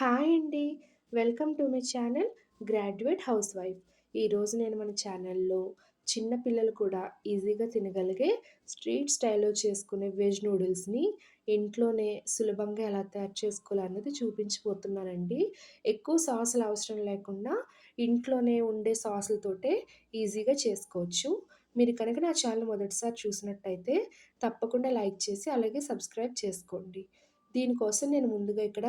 Hi అండి. Welcome to my channel graduate housewife ఈరోజు నేను మన ఛానల్లో చిన్న పిల్లలు కూడా ఈజీగా తినగలిగే స్ట్రీట్ స్టైల్లో చేసుకునే వెజ్ నూడిల్స్ని ఇంట్లోనే సులభంగా ఎలా తయారు చేసుకోవాలన్నది చూపించిపోతున్నానండి ఎక్కువ సాసులు అవసరం లేకుండా ఇంట్లోనే ఉండే సాసులతోటే ఈజీగా చేసుకోవచ్చు. మీరు కనుక నా ఛానల్ మొదటిసారి చూసినట్టయితే తప్పకుండా లైక్ చేసి అలాగే సబ్స్క్రైబ్ చేసుకోండి. దీనికోసం నేను ముందుగా ఇక్కడ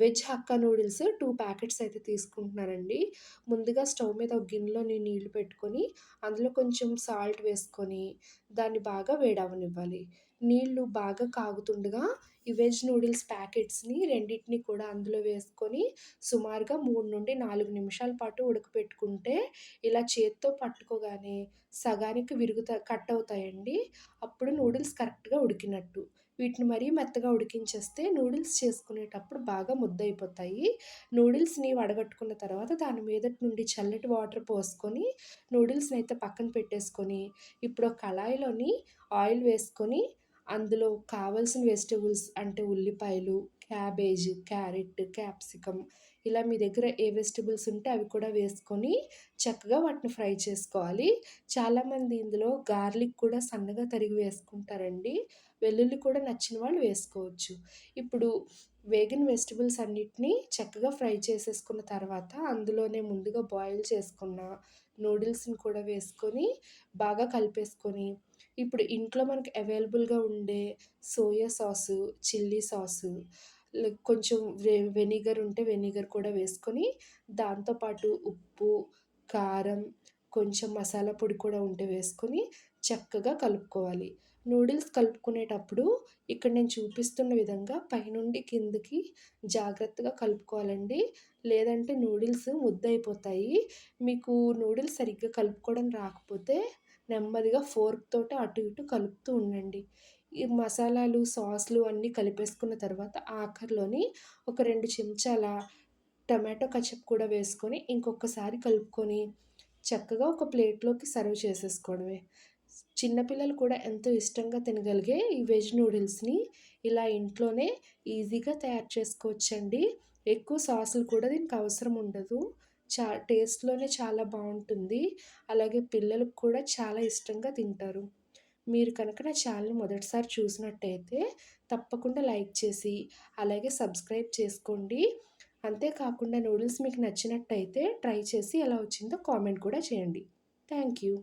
veg hakka noodles two packets అయితే తీసుకుంటున్నానండి. ముందుగా స్టవ్ మీద ఒక గిన్నెలోని నీళ్ళు పెట్టుకొని అందులో కొంచెం సాల్ట్ వేసుకొని దాన్ని బాగా వేడవనివ్వాలి. నీళ్ళు బాగా కాగుతుండగా ఈ వెజ్ నూడిల్స్ ప్యాకెట్స్ని రెండింటిని కూడా అందులో వేసుకొని సుమారుగా మూడు నుండి నాలుగు నిమిషాల పాటు ఉడకపెట్టుకుంటే ఇలా చేత్తో పట్టుకోగానే సగానికి విరుగుతా కట్ అవుతాయండి. అప్పుడు నూడిల్స్ కరెక్ట్గా ఉడికినట్టు. వీటిని మరీ మెత్తగా ఉడికించేస్తే నూడిల్స్ చేసుకునేటప్పుడు బాగా ముద్దయిపోతాయి. నూడిల్స్ని వడగట్టుకున్న తర్వాత దాని మీద నుండి చల్లటి వాటర్ పోసుకొని నూడిల్స్ని అయితే పక్కన పెట్టేసుకొని ఇప్పుడు కళాయిలోని ఆయిల్ వేసుకొని అందులో కావాల్సిన వెజిటబుల్స్ అంటే ఉల్లిపాయలు క్యాబేజ్ క్యారెట్ క్యాప్సికమ్ ఇలా మీ దగ్గర ఏ వెజిటబుల్స్ ఉంటే అవి కూడా వేసుకొని చక్కగా వాటిని ఫ్రై చేసుకోవాలి. చాలామంది ఇందులో గార్లిక్ కూడా సన్నగా తరిగి వేసుకుంటారండి. వెల్లుల్లి కూడా నచ్చిన వాళ్ళు వేసుకోవచ్చు. ఇప్పుడు వేగన్ వెజిటబుల్స్ అన్నిటినీ చక్కగా ఫ్రై చేసేసుకున్న తర్వాత అందులోనే ముందుగా బాయిల్ చేసుకున్న నూడిల్స్ని కూడా వేసుకొని బాగా కలిపేసుకొని ఇప్పుడు ఇంట్లో మనకి అవైలబుల్గా ఉండే సోయా సాసు చిల్లీ సాసు కొంచెం వె వెనిగర్ ఉంటే వెనిగర్ కూడా వేసుకొని దాంతోపాటు ఉప్పు కారం కొంచెం మసాలా పొడి కూడా ఉంటే వేసుకొని చక్కగా కలుపుకోవాలి. నూడిల్స్ కలుపుకునేటప్పుడు ఇక్కడ నేను చూపిస్తున్న విధంగా పైనుండి కిందకి జాగ్రత్తగా కలుపుకోవాలండి. లేదంటే నూడిల్స్ ముద్దయిపోతాయి. మీకు నూడిల్స్ సరిగ్గా కలుపుకోవడం రాకపోతే నెమ్మదిగా ఫోర్క్ తోటి అటు ఇటు కలుపుతూ ఉండండి. ఈ మసాలాలు సాస్లు అన్నీ కలిపేసుకున్న తర్వాత ఆఖరిలోని ఒక రెండు చెంచాల టమాటో కచప్ కూడా వేసుకొని ఇంకొకసారి కలుపుకొని చక్కగా ఒక ప్లేట్లోకి సర్వ్ చేసేసుకోవడమే. చిన్నపిల్లలు కూడా ఎంతో ఇష్టంగా తినగలిగే ఈ వెజ్ నూడిల్స్ని ఇలా ఇంట్లోనే ఈజీగా తయారు చేసుకోవచ్చండి. ఎక్కువ సాసులు కూడా దీనికి అవసరం ఉండదు. చా టేస్ట్లోనే చాలా బాగుంటుంది. అలాగే పిల్లలకు కూడా చాలా ఇష్టంగా తింటారు. మీరు కనుక నా ఛానల్ మొదటిసారి చూసినట్టయితే తప్పకుండా లైక్ చేసి అలాగే సబ్స్క్రైబ్ చేసుకోండి. అంతేకాకుండా నూడిల్స్ మీకు నచ్చినట్టయితే ట్రై చేసి ఎలా వచ్చిందో కామెంట్ కూడా చేయండి. Thank you